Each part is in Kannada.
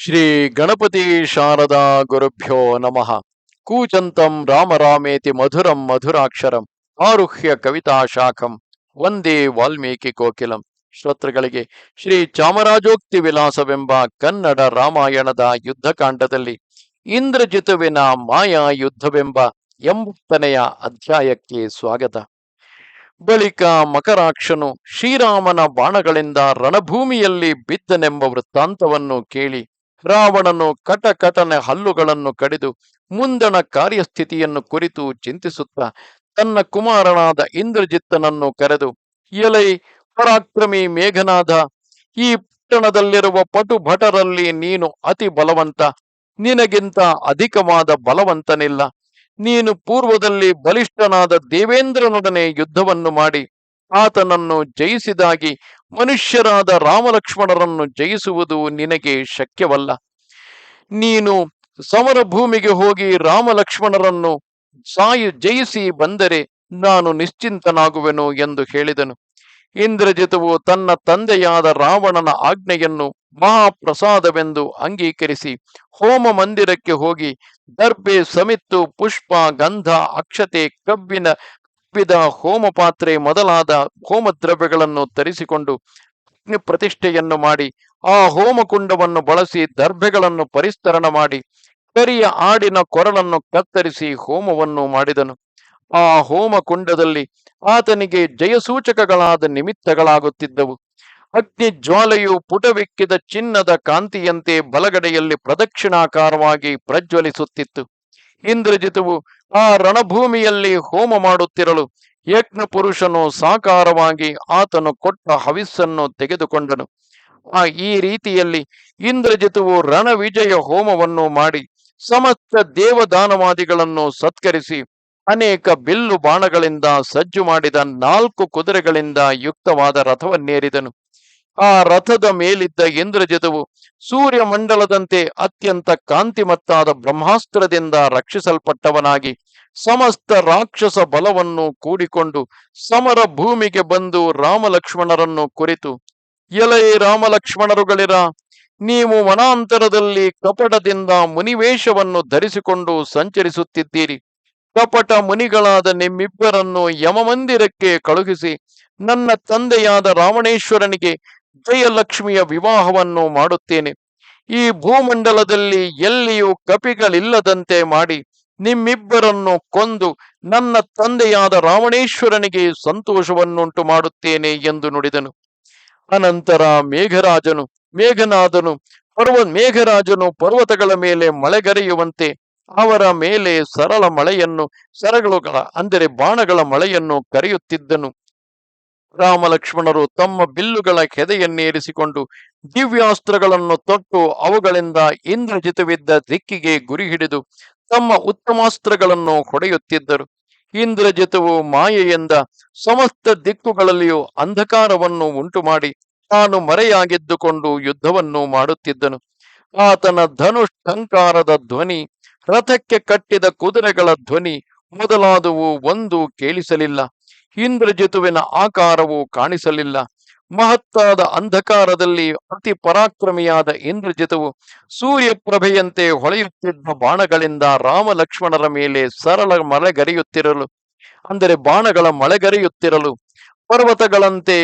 ಶ್ರೀ ಗಣಪತಿ ಶಾರದಾ ಗುರುಭ್ಯೋ ನಮಃ. ಕೂಚಂತಂ ರಾಮ ರಾಮೇತಿ ಮಧುರಂ ಮಧುರಾಕ್ಷರಂ ಆರುಹ್ಯ ಕವಿತಾ ಶಾಖಂ ವಂದೇ ವಾಲ್ಮೀಕಿ ಕೋಕಿಲಂ. ಶ್ರೋತೃಗಳಿಗೆ ಶ್ರೀ ಚಾಮರಾಜೋಕ್ತಿ ವಿಲಾಸವೆಂಬ ಕನ್ನಡ ರಾಮಾಯಣದ ಯುದ್ಧಕಾಂಡದಲ್ಲಿ ಇಂದ್ರಜಿತುವಿನ ಮಾಯಾ ಯುದ್ಧವೆಂಬ ಎಂಬತ್ತನೆಯ ಅಧ್ಯಾಯಕ್ಕೆ ಸ್ವಾಗತ. ಬಳಿಕ ಮಕರಾಕ್ಷನು ಶ್ರೀರಾಮನ ಬಾಣಗಳಿಂದ ರಣಭೂಮಿಯಲ್ಲಿ ಬಿದ್ದನೆಂಬ ವೃತ್ತಾಂತವನ್ನು ಕೇಳಿ ರಾವಣನು ಕಟಕಟನೆ ಹಲ್ಲುಗಳನ್ನು ಕಡಿದು ಮುಂದಣ ಕಾರ್ಯಸ್ಥಿತಿಯನ್ನು ಕುರಿತು ಚಿಂತಿಸುತ್ತಾ ತನ್ನ ಕುಮಾರನಾದ ಇಂದ್ರಜಿತ್ತನನ್ನು ಕರೆದು, ಎಲೈ, ಪರಾಕ್ರಮಿ ಮೇಘನಾದ, ಈ ಪಟ್ಟಣದಲ್ಲಿರುವ ಪಟು ಭಟರಲ್ಲಿ ನೀನು ಅತಿ ಬಲವಂತ. ನಿನಗಿಂತ ಅಧಿಕವಾದ ಬಲವಂತನಿಲ್ಲ. ನೀನು ಪೂರ್ವದಲ್ಲಿ ಬಲಿಷ್ಠನಾದ ದೇವೇಂದ್ರನೊಡನೆ ಯುದ್ಧವನ್ನು ಮಾಡಿ ಆತನನ್ನು ಜಯಿಸಿದಾಗಿ ಮನುಷ್ಯರಾದ ರಾಮಲಕ್ಷ್ಮಣರನ್ನು ಜಯಿಸುವುದು ನಿನಗೆ ಶಕ್ಯವಲ್ಲ. ನೀನು ಸಮರ ಭೂಮಿಗೆ ಹೋಗಿ ರಾಮಲಕ್ಷ್ಮಣರನ್ನು ಸಾಯು, ಜಯಿಸಿ ಬಂದರೆ ನಾನು ನಿಶ್ಚಿಂತನಾಗುವೆನು ಎಂದು ಹೇಳಿದನು. ಇಂದ್ರಜಿತವು ತನ್ನ ತಂದೆಯಾದ ರಾವಣನ ಆಜ್ಞೆಯನ್ನು ಮಹಾಪ್ರಸಾದವೆಂದು ಅಂಗೀಕರಿಸಿ ಹೋಮ ಮಂದಿರಕ್ಕೆ ಹೋಗಿ ದರ್ಬೆ ಸಮಿತ್ತು ಪುಷ್ಪ ಗಂಧ ಅಕ್ಷತೆ ಕಬ್ಬಿನ ಕಬ್ಬಿದ ಹೋಮ ಪಾತ್ರೆ ಮೊದಲಾದ ಹೋಮ ದ್ರವ್ಯಗಳನ್ನು ತರಿಸಿಕೊಂಡು ಅಗ್ನಿ ಪ್ರತಿಷ್ಠೆಯನ್ನು ಮಾಡಿ, ಆ ಹೋಮಕುಂಡವನ್ನು ಬಳಸಿ ದರ್ಭೆಗಳನ್ನು ಪರಿಸ್ತರಣ ಮಾಡಿ, ಕರಿಯ ಆಡಿನ ಕೊರಳನ್ನು ಕತ್ತರಿಸಿ ಹೋಮವನ್ನು ಮಾಡಿದನು. ಆ ಹೋಮಕುಂಡದಲ್ಲಿ ಆತನಿಗೆ ಜಯಸೂಚಕಗಳಾದ ನಿಮಿತ್ತಗಳಾಗುತ್ತಿದ್ದವು. ಅಗ್ನಿ ಜ್ವಾಲೆಯು ಪುಟವೆಕ್ಕಿದ ಚಿನ್ನದ ಕಾಂತಿಯಂತೆ ಬಲಗಡೆಯಲ್ಲಿ ಪ್ರದಕ್ಷಿಣಾಕಾರವಾಗಿ ಪ್ರಜ್ವಲಿಸುತ್ತಿತ್ತು. ಇಂದ್ರಜಿತವು ಆ ರಣಭೂಮಿಯಲ್ಲಿ ಹೋಮ ಮಾಡುತ್ತಿರಲು ಯಜ್ಞ ಪುರುಷನು ಸಾಕಾರವಾಗಿ ಆತನು ಕೊಟ್ಟ ಹವಿಸ್ಸನ್ನು ತೆಗೆದುಕೊಂಡನು. ಆ ಈ ರೀತಿಯಲ್ಲಿ ಇಂದ್ರಜಿತುವು ರಣವಿಜಯ ಹೋಮವನ್ನು ಮಾಡಿ ಸಮಸ್ತ ದೇವದಾನವಾದಿಗಳನ್ನು ಸತ್ಕರಿಸಿ ಅನೇಕ ಬಿಲ್ಲು ಬಾಣಗಳಿಂದ ಸಜ್ಜು ಮಾಡಿದ ನಾಲ್ಕು ಕುದುರೆಗಳಿಂದ ಯುಕ್ತವಾದ ರಥವನ್ನೇರಿದನು. ಆ ರಥದ ಮೇಲಿದ್ದ ಇಂದ್ರಜಿತವು ಸೂರ್ಯ ಮಂಡಲದಂತೆ ಅತ್ಯಂತ ಕಾಂತಿಮತ್ತಾದ ಬ್ರಹ್ಮಾಸ್ತ್ರದಿಂದ ರಕ್ಷಿಸಲ್ಪಟ್ಟವನಾಗಿ ಸಮಸ್ತ ರಾಕ್ಷಸ ಬಲವನ್ನು ಕೂಡಿಕೊಂಡು ಸಮರ ಭೂಮಿಗೆ ಬಂದು ರಾಮಲಕ್ಷ್ಮಣರನ್ನು ಕುರಿತು, ಎಲೈ ರಾಮಲಕ್ಷ್ಮಣರುಗಳಿರ, ನೀವು ವನಾಂತರದಲ್ಲಿ ಕಪಟದಿಂದ ಮುನಿವೇಶವನ್ನು ಧರಿಸಿಕೊಂಡು ಸಂಚರಿಸುತ್ತಿದ್ದೀರಿ. ಕಪಟ ಮುನಿಗಳಾದ ನಿಮ್ಮಿಬ್ಬರನ್ನು ಯಮಮಂದಿರಕ್ಕೆ ಕಳುಹಿಸಿ, ನನ್ನ ತಂದೆಯಾದ ರಾವಣೇಶ್ವರನಿಗೆ ಜಯಲಕ್ಷ್ಮಿಯ ವಿವಾಹವನ್ನು ಮಾಡುತ್ತೇನೆ. ಈ ಭೂಮಂಡಲದಲ್ಲಿ ಎಲ್ಲಿಯೂ ಕಪಿಗಳಿಲ್ಲದಂತೆ ಮಾಡಿ ನಿಮ್ಮಿಬ್ಬರನ್ನು ಕೊಂದು ನನ್ನ ತಂದೆಯಾದ ರಾವಣೇಶ್ವರನಿಗೆ ಸಂತೋಷವನ್ನುಂಟು ಮಾಡುತ್ತೇನೆ ಎಂದು ನುಡಿದನು. ಅನಂತರ ಮೇಘರಾಜನು, ಮೇಘನಾದನು, ಪರ್ವ, ಮೇಘರಾಜನು ಪರ್ವತಗಳ ಮೇಲೆ ಮಳೆಗರೆಯುವಂತೆ ಅವರ ಮೇಲೆ ಸರಳ ಮಳೆಯನ್ನು ಸರಗಳುಗಳ ಅಂದರೆ ಬಾಣಗಳ ಮಳೆಯನ್ನು ಕರೆಯುತ್ತಿದ್ದನು. ರಾಮಲಕ್ಷ್ಮಣರು ತಮ್ಮ ಬಿಲ್ಲುಗಳ ಕೆದೆಯನ್ನೇರಿಸಿಕೊಂಡು ದಿವ್ಯಾಸ್ತ್ರಗಳನ್ನು ತೊಟ್ಟು ಅವುಗಳಿಂದ ಇಂದ್ರಜಿತವಿದ್ದ ದಿಕ್ಕಿಗೆ ಗುರಿ ಹಿಡಿದು ತಮ್ಮ ಉತ್ತಮಾಸ್ತ್ರಗಳನ್ನು ಹೊಡೆಯುತ್ತಿದ್ದರು. ಇಂದ್ರಜಿತವು ಮಾಯೆಯಿಂದ ಸಮಸ್ತ ದಿಕ್ಕುಗಳಲ್ಲಿಯೂ ಅಂಧಕಾರವನ್ನು ಉಂಟು ಮಾಡಿ ತಾನು ಮರೆಯಾಗಿದ್ದುಕೊಂಡು ಯುದ್ಧವನ್ನು ಮಾಡುತ್ತಿದ್ದನು. ಆತನ ಧನುಷ್ಠಂಕಾರದ ಧ್ವನಿ, ರಥಕ್ಕೆ ಕಟ್ಟಿದ ಕುದುರೆಗಳ ಧ್ವನಿ ಮೊದಲಾದವು ಒಂದು ಕೇಳಿಸಲಿಲ್ಲ. ಇಂದ್ರಜಿತುವಿನ ಆಕಾರವು ಕಾಣಿಸಲಿಲ್ಲ. ಮಹತ್ತಾದ ಅಂಧಕಾರದಲ್ಲಿ ಅತಿ ಪರಾಕ್ರಮಿಯಾದ ಇಂದ್ರಜಿತವು ಸೂರ್ಯಪ್ರಭೆಯಂತೆ ಹೊಳೆಯುತ್ತಿದ್ದ ಬಾಣಗಳಿಂದ ರಾಮ ಲಕ್ಷ್ಮಣರ ಮೇಲೆ ಸರಳ ಮಳೆಗರೆಯುತ್ತಿರಲು, ಅಂದರೆ ಬಾಣಗಳ ಮಳೆಗರೆಯುತ್ತಿರಲು, ಪರ್ವತಗಳಂತೆ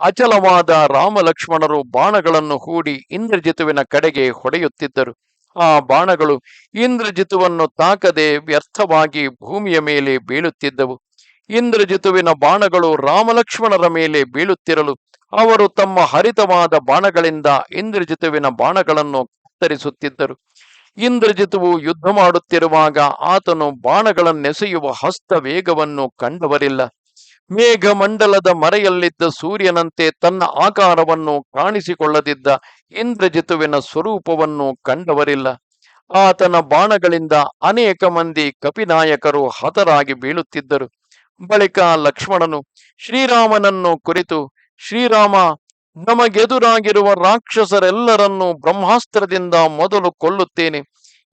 ಅಚಲವಾದ ರಾಮ ಲಕ್ಷ್ಮಣರು ಬಾಣಗಳನ್ನು ಹೂಡಿ ಇಂದ್ರಜಿತುವಿನ ಕಡೆಗೆ ಹೊಡೆಯುತ್ತಿದ್ದರು. ಆ ಬಾಣಗಳು ಇಂದ್ರಜಿತುವನ್ನು ತಾಕದೆ ವ್ಯರ್ಥವಾಗಿ ಭೂಮಿಯ ಮೇಲೆ ಬೀಳುತ್ತಿದ್ದವು. ಇಂದ್ರಜಿತುವಿನ ಬಾಣಗಳು ರಾಮಲಕ್ಷ್ಮಣರ ಮೇಲೆ ಬೀಳುತ್ತಿರಲು ಅವರು ತಮ್ಮ ಹರಿತವಾದ ಬಾಣಗಳಿಂದ ಇಂದ್ರಜಿತುವಿನ ಬಾಣಗಳನ್ನು ಕತ್ತರಿಸುತ್ತಿದ್ದರು ಇಂದ್ರಜಿತುವು ಯುದ್ಧ ಮಾಡುತ್ತಿರುವಾಗ ಆತನು ಬಾಣಗಳನ್ನೆಸೆಯುವ ಹಸ್ತ ವೇಗವನ್ನು ಕಂಡವರಿಲ್ಲ. ಮೇಘಮಂಡಲದ ಮರೆಯಲ್ಲಿದ್ದ ಸೂರ್ಯನಂತೆ ತನ್ನ ಆಕಾರವನ್ನು ಕಾಣಿಸಿಕೊಳ್ಳದಿದ್ದ ಇಂದ್ರಜಿತುವಿನ ಸ್ವರೂಪವನ್ನು ಕಂಡವರಿಲ್ಲ. ಆತನ ಬಾಣಗಳಿಂದ ಅನೇಕ ಮಂದಿ ಕಪಿನಾಯಕರು ಹತರಾಗಿ ಬೀಳುತ್ತಿದ್ದರು. ಬಳಿಕ ಲಕ್ಷ್ಮಣನು ಶ್ರೀರಾಮನನ್ನು ಕುರಿತು, ಶ್ರೀರಾಮ, ನಮಗೆದುರಾಗಿರುವ ರಾಕ್ಷಸರೆಲ್ಲರನ್ನು ಬ್ರಹ್ಮಾಸ್ತ್ರದಿಂದ ಮೊದಲು ಕೊಲ್ಲುತ್ತೇನೆ.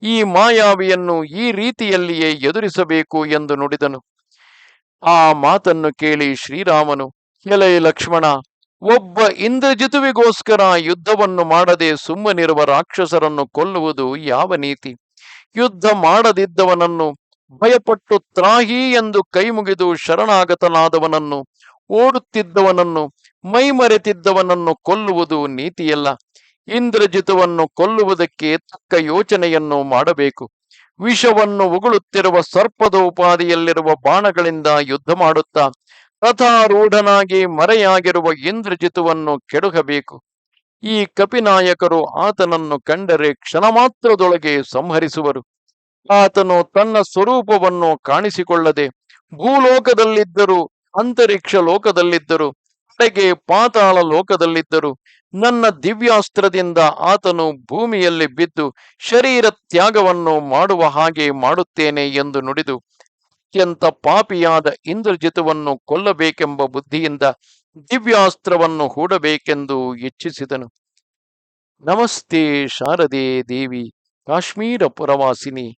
ಈ ಮಾಯಾವಿಯನ್ನು ಈ ರೀತಿಯಲ್ಲಿಯೇ ಎದುರಿಸಬೇಕು ಎಂದು ನುಡಿದನು. ಆ ಮಾತನ್ನು ಕೇಳಿ ಶ್ರೀರಾಮನು, ಎಲೈ ಲಕ್ಷ್ಮಣ, ಒಬ್ಬ ಇಂದ್ರಜಿತುವಿಗೋಸ್ಕರ ಯುದ್ಧವನ್ನು ಮಾಡದೆ ಸುಮ್ಮನಿರುವ ರಾಕ್ಷಸರನ್ನು ಕೊಲ್ಲುವುದು ಯಾವ ನೀತಿ? ಯುದ್ಧ ಮಾಡದಿದ್ದವನನ್ನು ಭಯಪಟ್ಟು ತ್ರಾಹಿ ಎಂದು ಕೈಮುಗಿದು ಶರಣಾಗತನಾದವನನ್ನು, ಓಡುತ್ತಿದ್ದವನನ್ನು, ಮೈಮರೆತಿದ್ದವನನ್ನು ಕೊಲ್ಲುವುದು ನೀತಿಯಲ್ಲ. ಇಂದ್ರಜಿತವನ್ನು ಕೊಲ್ಲುವುದಕ್ಕೆ ತಕ್ಕ ಯೋಚನೆಯನ್ನು ಮಾಡಬೇಕು. ವಿಷವನ್ನು ಉಗುಳುತ್ತಿರುವ ಸರ್ಪದ ಉಪಾದಿಯಲ್ಲಿರುವ ಬಾಣಗಳಿಂದ ಯುದ್ಧ ಮಾಡುತ್ತಾ ರಥಾರೂಢನಾಗಿ ಮರೆಯಾಗಿರುವ ಇಂದ್ರಜಿತುವನ್ನು ಕೆಡುಗಬೇಕು ಈ ಕಪಿನಾಯಕರು ಆತನನ್ನು ಕಂಡರೆ ಕ್ಷಣ ಮಾತ್ರದೊಳಗೆ ಸಂಹರಿಸುವರು. ಆತನು ತನ್ನ ಸ್ವರೂಪವನ್ನು ಕಾಣಿಸಿಕೊಳ್ಳದೆ ಭೂಲೋಕದಲ್ಲಿದ್ದರು, ಅಂತರಿಕ್ಷ ಲೋಕದಲ್ಲಿದ್ದರು, ಕಡೆಗೆ ಪಾತಾಳ ಲೋಕದಲ್ಲಿದ್ದರು. ನನ್ನ ದಿವ್ಯಾಸ್ತ್ರದಿಂದ ಆತನು ಭೂಮಿಯಲ್ಲಿ ಬಿದ್ದು ಶರೀರ ತ್ಯಾಗವನ್ನು ಮಾಡುವ ಹಾಗೆ ಮಾಡುತ್ತೇನೆ ಎಂದು ನುಡಿದು ಅತ್ಯಂತ ಪಾಪಿಯಾದ ಇಂದ್ರಜಿತವನ್ನು ಕೊಲ್ಲಬೇಕೆಂಬ ಬುದ್ಧಿಯಿಂದ ದಿವ್ಯಾಸ್ತ್ರವನ್ನು ಹೂಡಬೇಕೆಂದು ಇಚ್ಛಿಸಿದನು. ನಮಸ್ತೆ ಶಾರದೆ ದೇವಿ, ಕಾಶ್ಮೀರ ಪುರವಾಸಿನಿ.